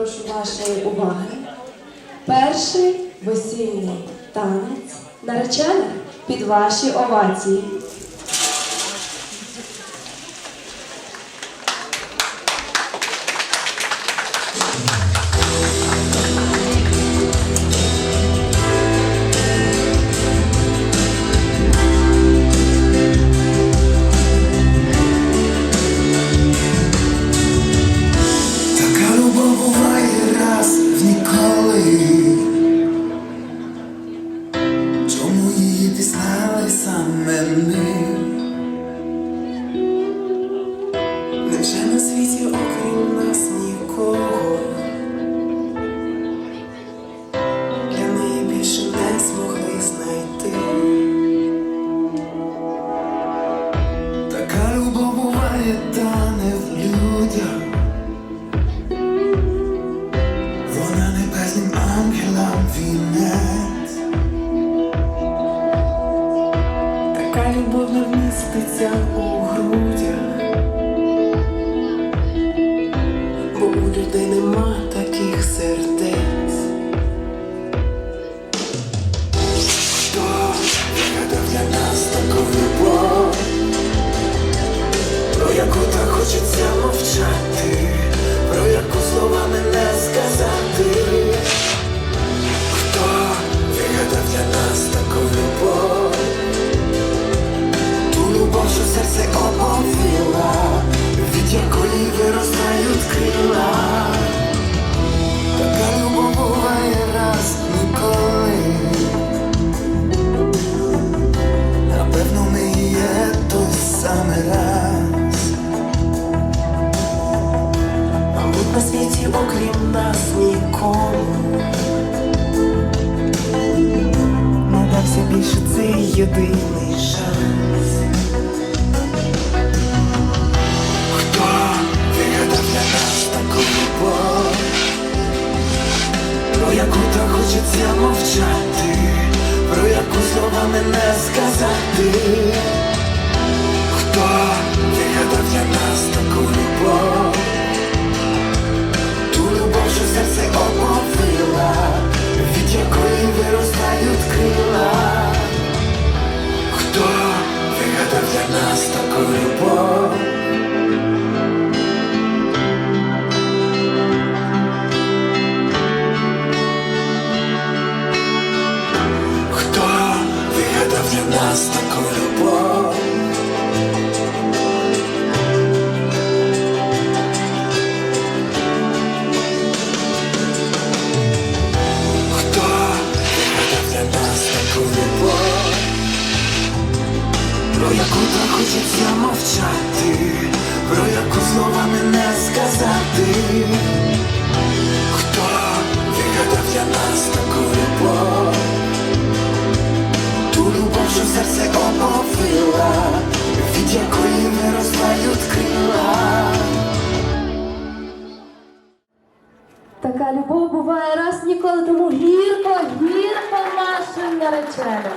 прошу вашої уваги. Перший весільний танець наречених під ваші овації. Невже на світі окрім нас нікого? Для неї більше не змогли знайти. Така любов буває, та не в людях. Вона небесним ангелам вінець. Така любов не вміститься у грудях, людей нема таких сердець. Хто вигадав для нас таку любов, про яку так хочеться мовчати, нас нікому Надався більше цей єдиний шанс. Хто вигадав для нас таку любов, про яку так хочеться мовчати, про яку словами не сказати. Для нас таку любов? Для нас таку любов, про яку так хочеться мовчати, про яку словами не сказати, хто? Вигадав для нас таку любов, що серце оповила, від якої виростають крила. Така любов буває раз ніколи, тому гірко, гірко нашим нареченим.